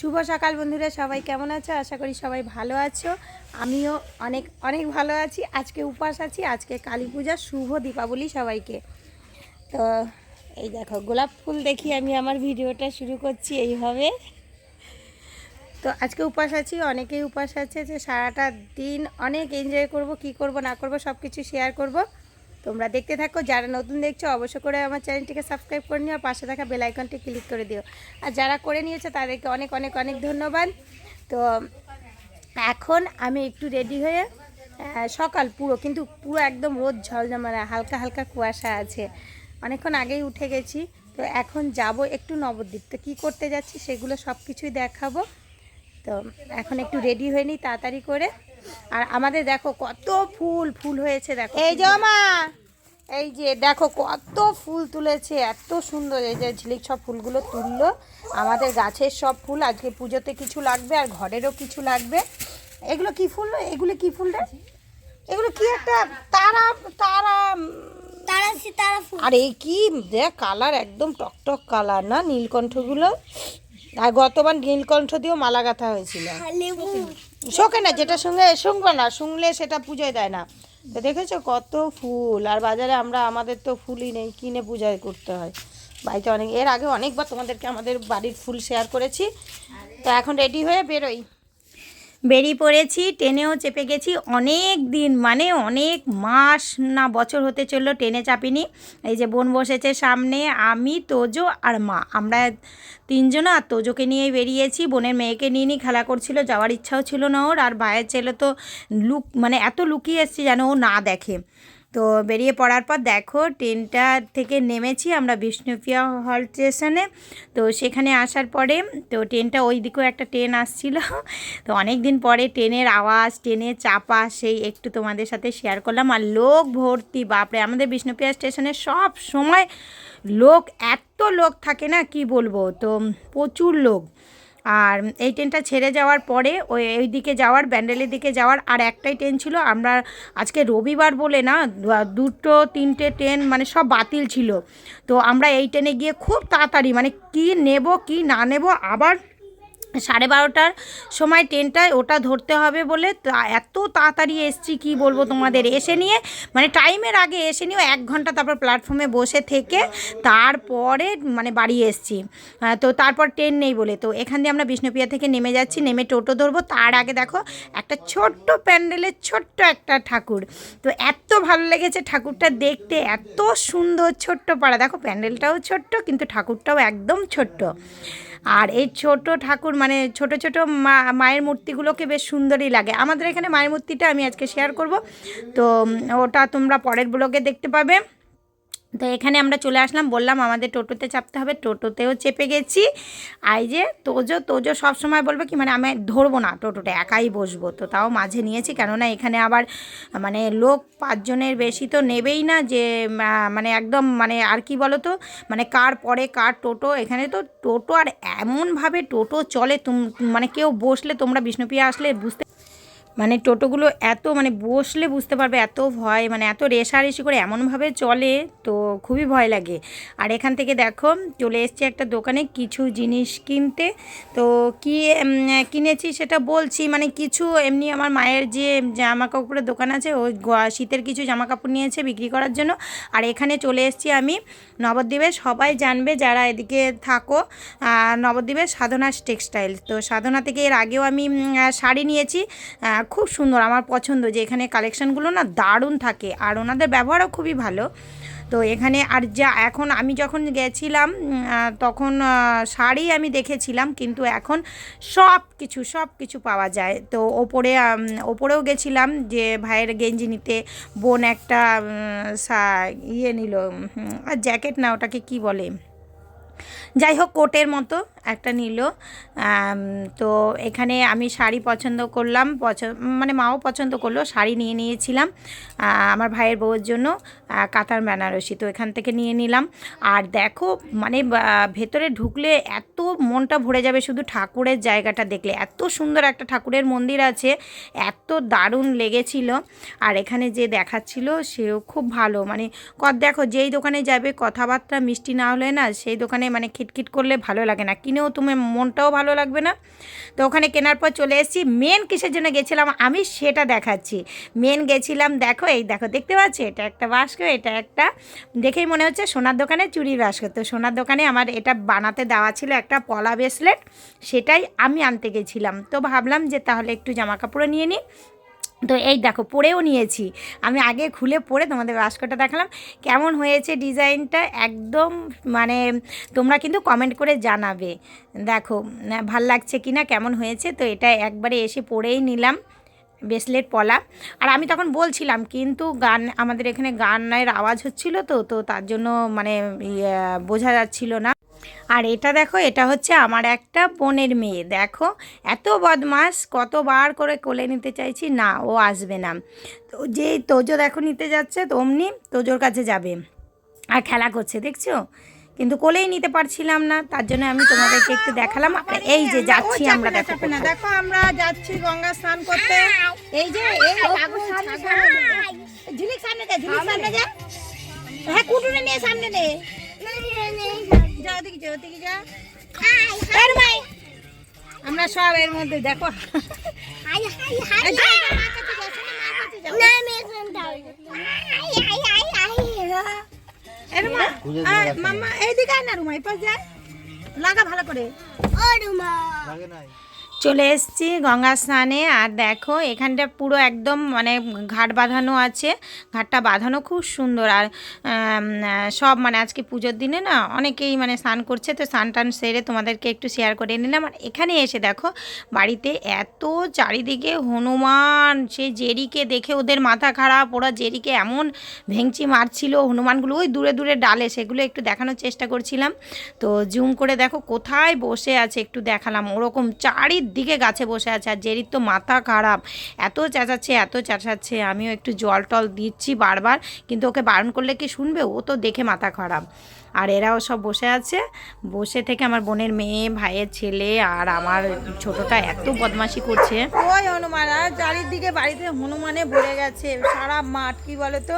শুভ সকাল বন্ধুরা, সবাই কেমন আছো? আশা করি সবাই ভালো আছো। আমিও অনেক অনেক ভালো আছি। আজকে উপাস আছি, আজকে কালী পূজা, শুভ দীপাবলি সবাইকে। তো এই দেখো, গোলাপ ফুল দেখি আমি আমার ভিডিওটা শুরু করছি এইভাবে। তো আজকে উপাস আছি, অনেকেই উপাস আছে যে সারাটা দিন অনেক এনজয় করব, কি করব, না করব সব কিছু শেয়ার করব। তোমরা দেখতে থাকো, যারা নতুন দেখছ অবশ্য করে আমার চ্যানেলটিকে সাবস্ক্রাইব করে নিও পাশে থাকা বেল আইকনটি ক্লিক করে দিও। আর যারা করে নিয়েছে তাদেরকে অনেক অনেক অনেক ধন্যবাদ। তো এখন আমি একটু রেডি হয়ে সকাল পুরো, কিন্তু পুরো একদম রোদ ঝলঝমানা হালকা হালকা কুয়াশা আছে। অনেকক্ষণ আগেই উঠে গেছি, তো এখন যাব একটু নবদ্বীপ। তো কী করতে যাচ্ছি সেগুলো সব কিছুই দেখাবো। তো এখন একটু রেডি হয়ে নিই তাড়াতাড়ি করে। আর আমাদের দেখো কত ফুল ফুল হয়েছে দেখো। এই যে মা এই যে দেখো কত ফুল তুলেছে এত সুন্দর। এই যে ঝিলিক সব ফুলগুলো তুললো। আমাদের গাছের সব ফুল আজকে পুজোতে কিছু লাগবে আর ঘরেরও কিছু লাগবে। এগুলো কি ফুল? এগুলো কি ফুল রে? এগুলো কি একটা তারা তারা তারা তারা ফুল। আর এই কি দেখ কালার একদম টকটক কালার না নীলকণ্ঠগুলো? আর গতবার নীলকণ্ঠ দিয়েও মালা গাঁথা হয়েছিল। লেবু। শোকে না যেটা সঙ্গে শুনব না শুনলে সেটা পুজোয় দেয় না। তো দেখেছ কত ফুল? আর বাজারে আমরা আমাদের তো ফুলই নেই কিনে পূজায় করতে হয়। বাড়িতে অনেক এর আগে অনেকবার তোমাদেরকে আমাদের বাড়ির ফুল শেয়ার করেছি। তো এখন রেডি হয়ে বেরোই। বেরিয়ে পড়েছি, ট্রেনেও চেপে গেছি। অনেক দিন মানে অনেক মাস না বছর হতে চলল ট্রেনে চাপিনি। এই যে বোন বসেছে সামনে, আমি, তোজো আর মা। আমরা তিনজন আর তোজোকে নিয়েই বেরিয়েছি। বোনের মেয়েকে নিয়ে নিয়ে খেলা করছিল, যাওয়ার ইচ্ছাও ছিল না ওর। আর ভাইয়ের ছেলে তো লুক মানে এত লুকিয়ে এসছে যেন ও না দেখে। তো বেরিয়ে পড়ার পর দেখো ট্রেনটা থেকে নেমেছি আমরা বিষ্ণুপ্রিয়া হল স্টেশনে। তো সেখানে আসার পরে তো ট্রেনটা ওই দিকেও একটা ট্রেন আসছিল। তো অনেক দিন পরে ট্রেনের আওয়াজ, ট্রেনের চাপা সেই একটু তোমাদের সাথে শেয়ার করলাম। আর লোক ভর্তি, বাপরে! আমাদের বিষ্ণুপ্রিয়া স্টেশনে সব সময় লোক, এত লোক থাকে না, কি বলব? তো প্রচুর লোক। আর এই ট্রেনটা ছেড়ে যাওয়ার পরে ওই, এই দিকে যাওয়ার, ব্যান্ডেলের দিকে যাওয়ার আর একটাই ট্রেন ছিল। আমরা আজকে রবিবার বলে না দুটো, তিনটে ট্রেন মানে সব বাতিল ছিল। তো আমরা এই ট্রেনে গিয়ে খুব তাড়াতাড়ি মানে কি নেব, কি না নেব, আবার সাড়ে বারোটার সময় ট্রেনটায় ওটা ধরতে হবে বলে এত তাড়াতাড়ি এসছি, কি বলব তোমাদের? এসে নিয়ে মানে টাইমের আগে এসে নিয়েও এক ঘণ্টা তারপর প্ল্যাটফর্মে বসে থেকে তারপরে মানে বাড়ি এসছি। তো তারপর ট্রেন নেই বলে। তো এখান দিয়ে আমরা বিষ্ণুপ্রিয়া থেকে নেমে যাচ্ছি, নেমে টোটো ধরবো। তার আগে দেখো, একটা ছোট্ট প্যান্ডেলের ছোট্ট একটা ঠাকুর। তো এত ভালো লেগেছে ঠাকুরটা দেখতে, এত সুন্দর ছোট্ট পাড়া। দেখো, প্যান্ডেলটাও ছোট্ট, কিন্তু ঠাকুরটাও একদম ছোট্ট। আর এই ছোট ঠাকুর মানে ছোট ছোট মা, মায়ের মূর্তিগুলোকে বেশ সুন্দরই লাগে। আমাদের এখানে মায়ের মূর্তিটা আমি আজকে শেয়ার করব। তো, ওটা তোমরা পরের ব্লগে দেখতে পাবে। তো এখানে আমরা চলে আসলাম, বললাম আমাদের টোটোতে চাপতে হবে, টোটোতেও চেপে গেছি। আই যে তোজো তোজো সব সময় বলবে কি মানে আমি ধরবো না টোটোটা, একাই বসবো। তো তাও মাঝে নিয়েছি, কেননা এখানে আবার মানে লোক পাঁচজনের বেশি তো নেবেই না যে মানে একদম মানে আর কি বলো তো মানে কার পরে কার টোটো, এখানে তো টোটো আর এমনভাবে টোটো চলে, তুম মানে কেউ বসলে তোমরা বিষ্ণুপ্রিয়া আসলে বুঝতে মানে টোটোগুলো এত মানে বসলে বুঝতে পারবে এত ভয় মানে এত রেশারেশি করে এমনভাবে চলে তো খুবই ভয় লাগে। আর এখান থেকে দেখো, চলে এসছে একটা দোকানে কিছু জিনিস কিনতে। তো কি কিনেছি সেটা বলছি মানে কিছু এমনি আমার মায়ের যে জামা কাপড়ের দোকান আছে ওই শীতের কিছু জামা কাপড় নিয়েছে বিক্রি করার জন্য। আর এখানে চলে এসেছি আমি নবদ্বীপে। সবাই জানবে যারা এদিকে থাকো নবদ্বীপের সাধনা টেক্সটাইল। তো সাধনা থেকে এর আগেও আমি শাড়ি নিয়েছি খুব সুন্দর, আমার পছন্দ যে এখানে কালেকশানগুলো না দারুণ থাকে আর ওনাদের ব্যবহারও খুবই ভালো। তো এখানে আর যা, এখন আমি যখন গেছিলাম তখন শাড়ি আমি দেখেছিলাম কিন্তু এখন সব কিছু সব কিছু পাওয়া যায়। তো ওপরে ওপরেও গেছিলাম যে ভাইয়ের গেঞ্জি নিতে, বোন একটা ইয়ে নিল আর জ্যাকেট না ওটাকে কি বলে? যাই হোক কোটের মতো একটা নিল। তো এখানে আমি শাড়ি পছন্দ করলাম পছন্দ মানে মাও পছন্দ করল, শাড়ি নিয়ে নিয়েছিলাম আমার ভাইয়ের বউয়ের জন্য কাতার বেনারসি, তো এখান থেকে নিয়ে নিলাম। আর দেখো মানে ভেতরে ঢুকলে এত মনটা ভরে যাবে শুধু ঠাকুরের জায়গাটা দেখলে। এত সুন্দর একটা ঠাকুরের মন্দির আছে, এত দারুণ লেগেছিল। আর এখানে যে দেখাচ্ছিল, সেও খুব ভালো। মানে দেখো, যেই দোকানে যাবে, কথাবার্তা মিষ্টি না হলে না, সেই দোকানে মানে খিটখিট করলে ভালো লাগে না। কিনেও তুমি মনটাও ভালো লাগবে না। তো ওখানে কেনার পর চলে এসেছি। মেন কিসের জন্য গেছিলাম? আমি সেটা দেখাচ্ছি। মেন গেছিলাম, দেখো, এই দেখো, দেখতে পাচ্ছ? এটা একটা বাস্ক, এটা একটা দেখেই মনে হচ্ছে সোনার দোকানে চুরির বাস্ক। তো সোনার দোকানে আমার এটা বানাতে দেওয়া ছিল একটা পলা ব্রেসলেট সেটাই আমি আনতে গেছিলাম। তো ভাবলাম যে তাহলে একটু জামা কাপড়ও নিয়ে নিই। তো এই দেখো পরেও নিয়েছি। আমি আগে খুলে পরে তোমাদের বাস্কটা দেখালাম। কেমন হয়েছে ডিজাইনটা একদম মানে তোমরা কিন্তু কমেন্ট করে জানাবে। দেখো ভালো লাগছে কি না কেমন হয়েছে? তো এটা একবারে এসে পরেই নিলাম ব্রেসলেট পলা। আর আমি তখন বলছিলাম কিন্তু গান আমাদের এখানে গানের আওয়াজ হচ্ছিল তো তো তার জন্য মানে ইয়ে, বোঝা যাচ্ছিল না। আর এটা দেখো এটা হচ্ছে আমার একটা বোনের মেয়ে দেখো এত বদমাস কতবার করে কোলে নিতে চাইছি না ও আসবে না তো যেই তোজো দেখো নিতে যাচ্ছে তো অমনি তোজোর কাছে যাবে আর খেলা করছে দেখছ কিন্তু কোলেই নিতে পারছিলাম না তার জন্য আমি তোমাদেরকে একটু দেখালাম এই যে যাচ্ছি আমরা দেখো দেখো আমরা যাচ্ছি গঙ্গা স্নান করতে এই যে এই ঝিলিক সামনে যা ঝিলিক সামনে যা হ্যাঁ কুটুনে নিয়ে সামনে নে যা ওদিকে যা ওদিকে যা আমরা সব এর মধ্যে দেখো। মামা এইদিকে আয় না রুমাই এই পাশ যায় লাগা ভালো করে। ও রুমা। চলে এসেছি গঙ্গা স্নানে। আর দেখো, এখানটা পুরো একদম মানে ঘাট বাঁধানো আছে। ঘাটটা বাঁধানো খুব সুন্দর। আর সব মানে আজকে পুজোর দিনে না অনেকেই মানে স্নান করছে। তো স্নান টান সেরে তোমাদেরকে একটু শেয়ার করে নিলাম। আর এখানে এসে দেখো, বাড়িতে এত চারিদিকে হনুমান। সে জেরিকে দেখে ওদের মাথা খারাপ। ওরা জেরিকে এমন ভেঙচি মারছিল। হনুমানগুলো ওই দূরে দূরে ডালে, সেগুলো একটু দেখানোর চেষ্টা করছিলাম। তো জুম করে দেখো কোথায় বসে আছে, একটু দেখালাম। ওরকম চারিদিকে গাছে বসে আছে আর জেরির তো মাথা খারাপ। এত চেঁচাচ্ছে এত চেঁচাচ্ছে। আমিও একটু জল টল দিচ্ছি বারবার, কিন্তু ওকে বারণ করলে কি শুনবে? ও তো দেখে মাথা খারাপ। আর এরাও সব বসে আছে। বসে থেকে আমার বোনের মেয়ে, ভাইয়ের ছেলে আর আমার ছোটটা এত বদমাশি করছে। ওই হনুমান, আর চারিদিকে বাড়িতে হনুমানে ভরে গেছে। সারা মাঠ, কি বলে তো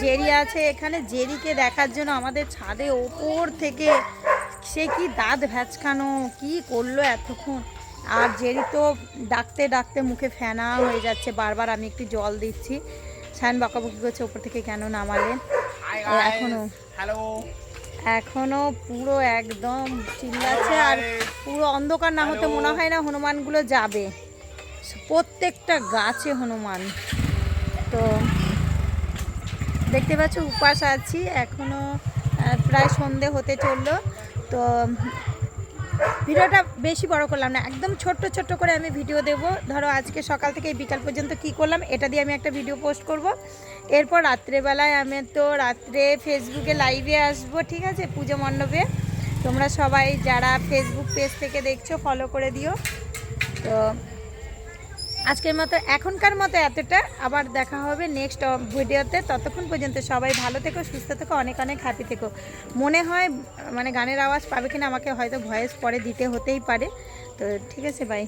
জেরি আছে এখানে। জেরিকে দেখার জন্য আমাদের ছাদে ওপর থেকে সে কি দাঁত ভ্যাচকানো কি করল এতক্ষণ? আর জেরি তো ডাকতে ডাকতে মুখে ফেনা হয়ে যাচ্ছে বারবার আমি একটু জল দিচ্ছি। সায়ন বকাবকি করছে ওপর থেকে কেন নামালে? এখনও। এখনও পুরো একদম চিল্লাচ্ছে আর পুরো অন্ধকার না হতে মনে হয় না হনুমানগুলো যাবে। প্রত্যেকটা গাছে হনুমান। তো দেখতে পাচ্ছ উপাস আছি। এখনও প্রায় সন্ধে হতে চলল। তো ভিডিওটা বেশি বড় করলাম না, একদম ছোট্ট ছোট্ট করে আমি ভিডিও দেব। ধরো আজকে সকাল থেকে বিকাল পর্যন্ত কি করলাম, এটা দিয়ে আমি একটা ভিডিও পোস্ট করব। এরপর রাত্রেবেলায় আমি তো রাত্রে ফেসবুকে লাইভে আসব, ঠিক আছে? পুজো মণ্ডপে। তোমরা সবাই যারা ফেসবুক পেজ থেকে দেখছ ফলো করে দিও। তো আজকের মতো এখনকার মতো এতটা। আবার দেখা হবে নেক্সট ভিডিওতে ততক্ষণ পর্যন্ত সবাই ভালো থেকো, সুস্থ থেকো, অনেক অনেক হ্যাপি থেকো। মনে হয় মানে গানের আওয়াজ পাবে কিনা আমাকে হয়তো ভয়েস পরে দিতে হতেই পারে। তো ঠিক আছে বাই